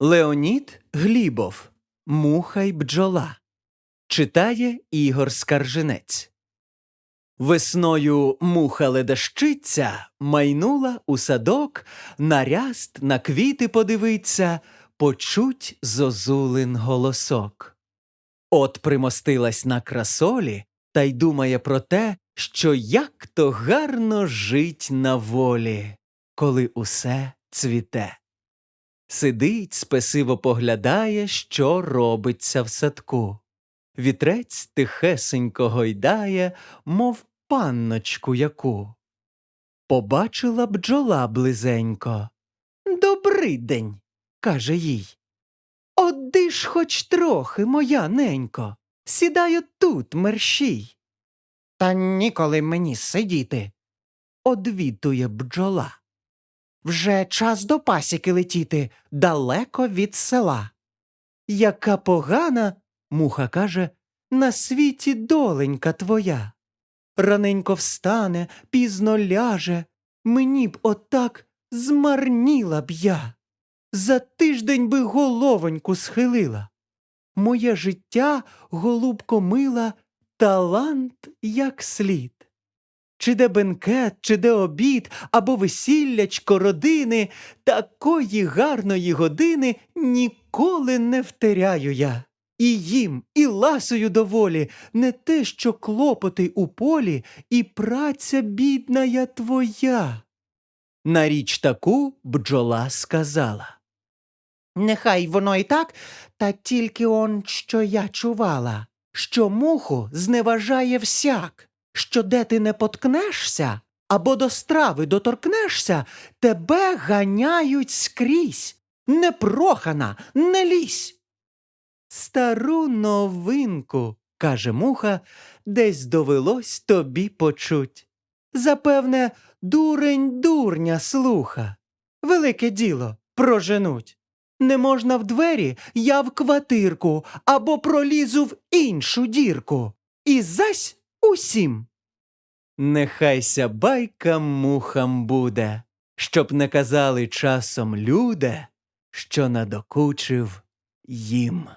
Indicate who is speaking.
Speaker 1: Леонід Глібов Муха й бджола читає Ігор Скаржинець. Весною муха ледащиця майнула у садок, на ряст, на квіти подивиться, почуть зозулин голосок. От примостилась на красолі та й думає про те, що як то гарно жить на волі, коли усе цвіте. Сидить, спесиво поглядає, що робиться в садку. Вітрець тихесенько гойдає, мов панночку яку. Побачила бджола близенько. Добрий день, каже їй. Оди ж хоч трохи, моя ненько, сідаю тут, мерщій. Та ніколи мені сидіти, одвітує бджола. Вже час до пасіки летіти далеко від села. Яка погана, муха каже, на світі доленька твоя. Раненько встане, пізно ляже, мені б отак змарніла б я. За тиждень би головоньку схилила. Моє життя, голубко мила, талант як слід. Чи де бенкет, чи де обід, або весіллячко родини, такої гарної години ніколи не втеряю я. І їм, і ласою доволі, не те, що клопоти у полі, і праця бідна я твоя. На річ таку бджола сказала. Нехай воно і так, та тільки он, що я чувала, що муху зневажає всяк, що де ти не поткнешся або до страви доторкнешся, тебе ганяють скрізь. Непрохана, не лізь. Стару новинку, каже муха, десь довелось тобі почуть. Запевне, дурень дурня слуха. Велике діло проженуть. Не можна в двері, я в квартирку, або пролізу в іншу дірку. І зась усім. Нехайся байка мухам буде, щоб не казали часом люде, що надокучив їм.